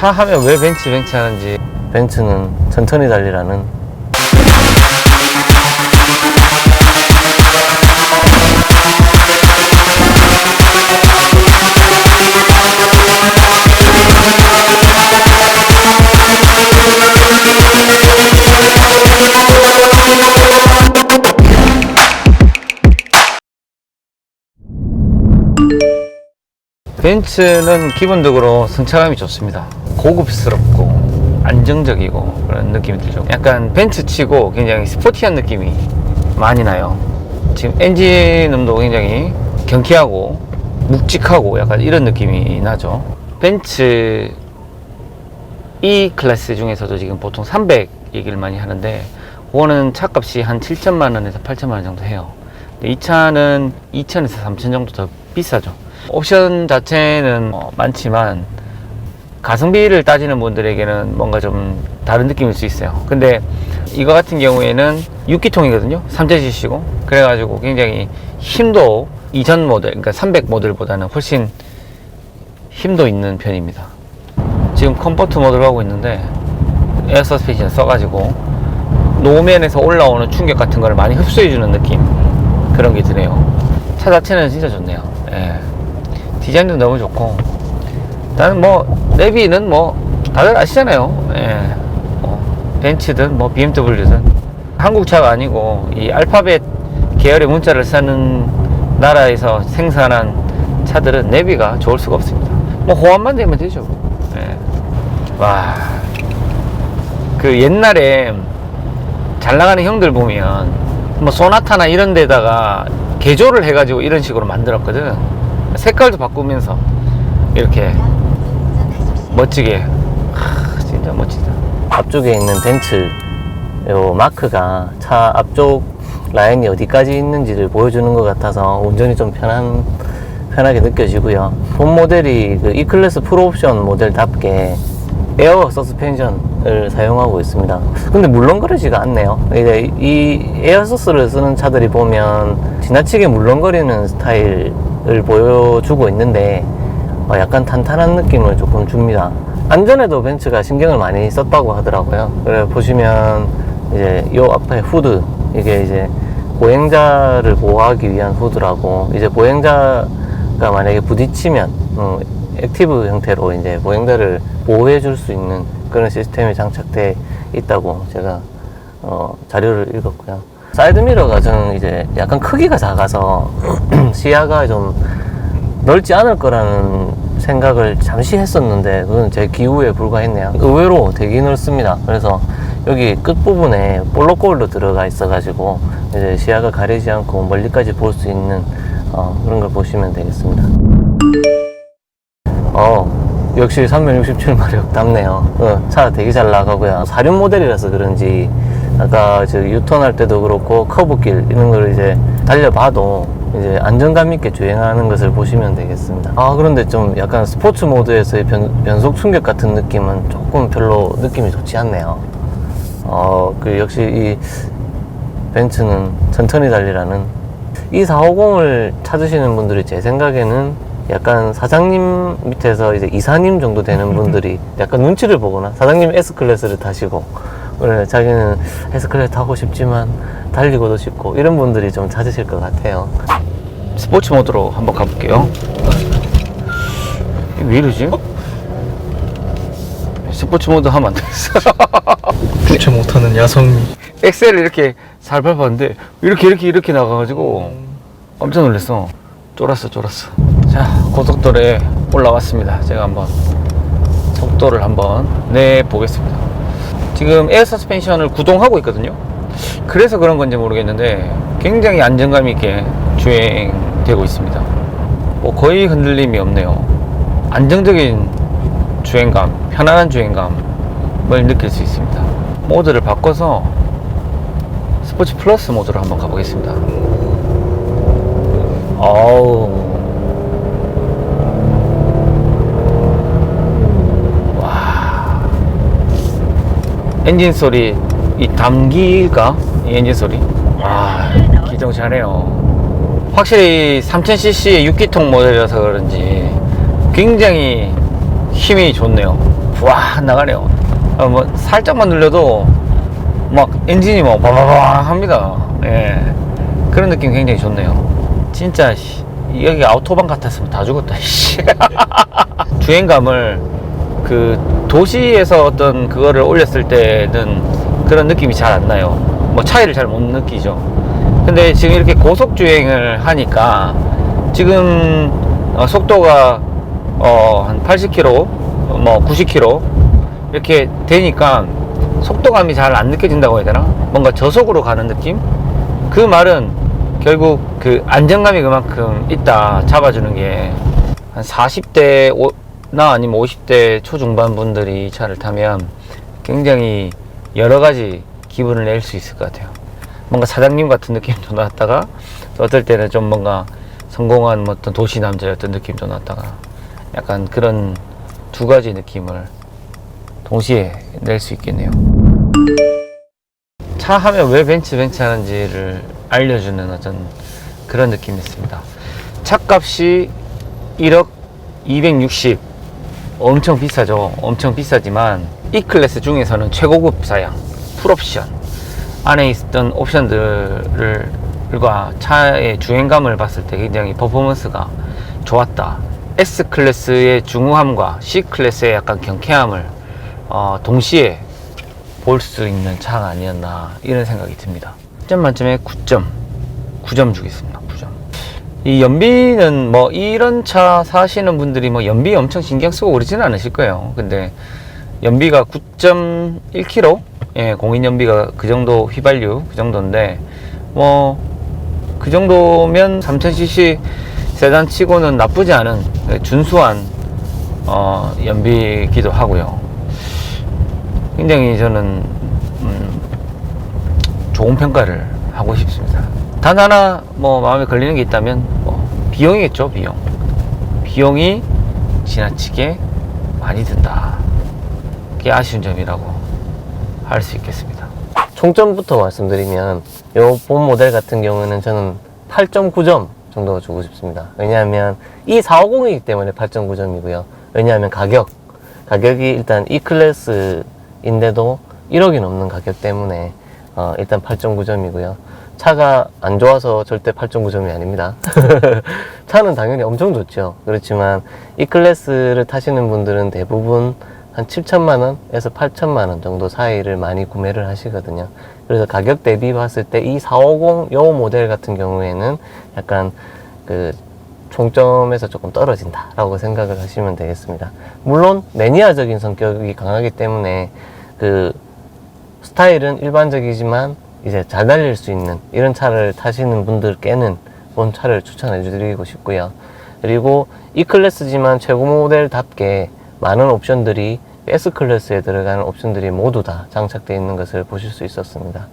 차 하면 왜 벤츠 벤츠 하는지. 벤츠는 천천히 달리라는 벤츠는 기본적으로 승차감이 좋습니다. 고급스럽고 안정적이고 그런 느낌이 들죠. 약간 벤츠 치고 굉장히 스포티한 느낌이 많이 나요. 지금 엔진음도 굉장히 경쾌하고 묵직하고 약간 이런 느낌이 나죠. 벤츠 E 클래스 중에서도 지금 보통 300 얘기를 많이 하는데 그거는 차값이 한 7천만 원에서 8천만 원 정도 해요. 근데 이 차는 2천에서 3천 정도 더 비싸죠. 옵션 자체는 어, 많지만 가성비를 따지는 분들에게는 뭔가 좀 다른 느낌일 수 있어요. 근데 이거 같은 경우에는 6기통이거든요. 3.7cc고. 그래가지고 굉장히 힘도 이전 모델, 그러니까 300 모델보다는 훨씬 힘도 있는 편입니다. 지금 컴포트 모드로 하고 있는데 에어 서스펜션 써가지고 노면에서 올라오는 충격 같은 걸 많이 흡수해주는 느낌 그런 게 드네요. 차 자체는 진짜 좋네요. 예. 디자인도 너무 좋고 나는 뭐 내비는 뭐 다들 아시잖아요. 예. 뭐 벤츠든 뭐 BMW든 한국 차가 아니고 이 알파벳 계열의 문자를 쓰는 나라에서 생산한 차들은 내비가 좋을 수가 없습니다. 뭐 호환만 되면 되죠. 예. 와. 그 옛날에 잘 나가는 형들 보면 뭐 소나타나 이런 데다가 개조를 해가지고 이런 식으로 만들었거든. 색깔도 바꾸면서 이렇게 멋지게. 하, 진짜 멋지다. 앞쪽에 있는 벤츠 요 마크가 차 앞쪽 라인이 어디까지 있는지를 보여주는 것 같아서 운전이 좀 편한 편하게 느껴지고요. 본 모델이 그 E클래스 프로옵션 모델답게 에어 서스펜션을 사용하고 있습니다. 근데 물렁거리지가 않네요. 이제 이 에어 서스를 쓰는 차들이 보면 지나치게 물렁거리는 스타일 을 보여주고 있는데 어, 약간 탄탄한 느낌을 조금 줍니다. 안전에도 벤츠가 신경을 많이 썼다고 하더라고요. 그래 보시면 이제 요 앞에 후드 이게 이제 보행자를 보호하기 위한 후드라고 이제 보행자가 만약에 부딪히면 어, 액티브 형태로 이제 보행자를 보호해 줄 수 있는 그런 시스템이 장착돼 있다고 제가 어, 자료를 읽었고요. 사이드미러가 저는 이제 약간 크기가 작아서 시야가 좀 넓지 않을 거라는 생각을 잠시 했었는데 그건 제 기후에 불과했네요. 의외로 되게 넓습니다. 그래서 여기 끝부분에 볼록골도 들어가 있어 가지고 이제 시야가 가리지 않고 멀리까지 볼 수 있는 어, 그런 걸 보시면 되겠습니다. 어, 역시 367마력 답네요. 어, 차 되게 잘 나가고요. 4륜 모델이라서 그런지 아까 저 유턴할 때도 그렇고 커브길 이런 걸 이제 달려봐도 이제 안정감 있게 주행하는 것을 보시면 되겠습니다. 아 그런데 좀 약간 스포츠 모드에서의 변, 변속 충격 같은 느낌은 조금 별로 느낌이 좋지 않네요. 어, 그 역시 이 벤츠는 천천히 달리라는 이 450을 찾으시는 분들이 제 생각에는 약간 사장님 밑에서 이제 이사님 정도 되는 분들이 약간 눈치를 보거나 사장님 S클래스를 타시고 그래 자기는 S클래스 타고 싶지만 달리고도 싶고 이런 분들이 좀 찾으실 것 같아요. 스포츠 모드로 한번 가볼게요. 왜 이러지? 스포츠 모드 하면 안 되겠어. 주체 못하는 야성미. 엑셀을 이렇게 잘 밟았는데 이렇게 이렇게 이렇게 나가가지고 깜짝 놀랐어. 쫄았어 쫄았어. 자 고속도로에 올라왔습니다. 제가 한번 속도를 한번 내 보겠습니다. 지금 에어 서스펜션을 구동하고 있거든요. 그래서 그런 건지 모르겠는데 굉장히 안정감 있게 주행되고 있습니다. 뭐 거의 흔들림이 없네요. 안정적인 주행감, 편안한 주행감을 느낄 수 있습니다. 모드를 바꿔서 스포츠 플러스 모드로 한번 가보겠습니다. 어우. 엔진 소리, 이 담기일까? 이 엔진 소리? 와, 기동 잘해요. 확실히 3000cc의 6기통 모델이라서 그런지 굉장히 힘이 좋네요. 와 나가네요. 어, 뭐 살짝만 눌려도 막 엔진이 막 바바바 합니다. 예. 그런 느낌 굉장히 좋네요. 진짜 씨, 여기 아우토반 같았으면 다 죽었다. 씨. 주행감을 그 도시에서 어떤 그거를 올렸을 때는 그런 느낌이 잘 안 나요. 뭐 차이를 잘 못 느끼죠. 근데 지금 이렇게 고속 주행을 하니까 지금 어, 속도가 어, 한 80km, 뭐 90km 이렇게 되니까 속도감이 잘 안 느껴진다고 해야 되나? 뭔가 저속으로 가는 느낌? 그 말은 결국 그 안정감이 그만큼 있다 잡아주는 게 한 40대 나 아니면 50대 초중반 분들이 이 차를 타면 굉장히 여러 가지 기분을 낼 수 있을 것 같아요. 뭔가 사장님 같은 느낌도 났다가 또 어떨 때는 좀 뭔가 성공한 뭐 어떤 도시 남자였던 느낌도 났다가 약간 그런 두 가지 느낌을 동시에 낼 수 있겠네요. 차 하면 왜 벤츠 벤츠 하는지를 알려주는 어떤 그런 느낌이 있습니다. 차값이 1억 260 엄청 비싸죠. 엄청 비싸지만 E 클래스 중에서는 최고급 사양 풀옵션 안에 있었던 옵션들과 차의 주행감을 봤을 때 굉장히 퍼포먼스가 좋았다. S 클래스의 중후함과 C 클래스의 약간 경쾌함을 어, 동시에 볼 수 있는 차가 아니었나 이런 생각이 듭니다. 10점 만점에 9점, 9점 주겠습니다. 9점. 이 연비는 뭐 이런 차 사시는 분들이 뭐 연비 엄청 신경 쓰고 그러지는 않으실 거예요. 근데 연비가 9.1km, 예, 공인 연비가 그 정도 휘발유 그 정도인데 뭐 그 정도면 3000cc 세단 치고는 나쁘지 않은 준수한 어, 연비기도 하고요. 굉장히 저는 음, 좋은 평가를 하고 싶습니다. 단 하나 뭐 마음에 걸리는 게 있다면 뭐 비용이겠죠 비용. 비용이 지나치게 많이 든다. 그게 아쉬운 점이라고 할 수 있겠습니다. 총점부터 말씀드리면 요본 모델 같은 경우는 저는 8.9점 정도 주고 싶습니다. 왜냐하면 이 450이기 때문에 8.9점이고요. 왜냐하면 가격 가격이 일단 E 클래스인데도 1억이 넘는 가격 때문에 어, 일단 8.9점이고요. 차가 안 좋아서 절대 8.9점이 아닙니다. 차는 당연히 엄청 좋죠. 그렇지만 E 클래스를 타시는 분들은 대부분 한 7천만 원에서 8천만 원 정도 사이를 많이 구매를 하시거든요. 그래서 가격 대비 봤을 때 이 450 요 모델 같은 경우에는 약간 그 총점에서 조금 떨어진다라고 생각을 하시면 되겠습니다. 물론 매니아적인 성격이 강하기 때문에 그 스타일은 일반적이지만 이제 잘 달릴 수 있는 이런 차를 타시는 분들께는 본 차를 추천해 드리고 싶고요. 그리고 E 클래스지만 최고 모델답게 많은 옵션들이 S 클래스에 들어가는 옵션들이 모두 다 장착되어 있는 것을 보실 수 있었습니다.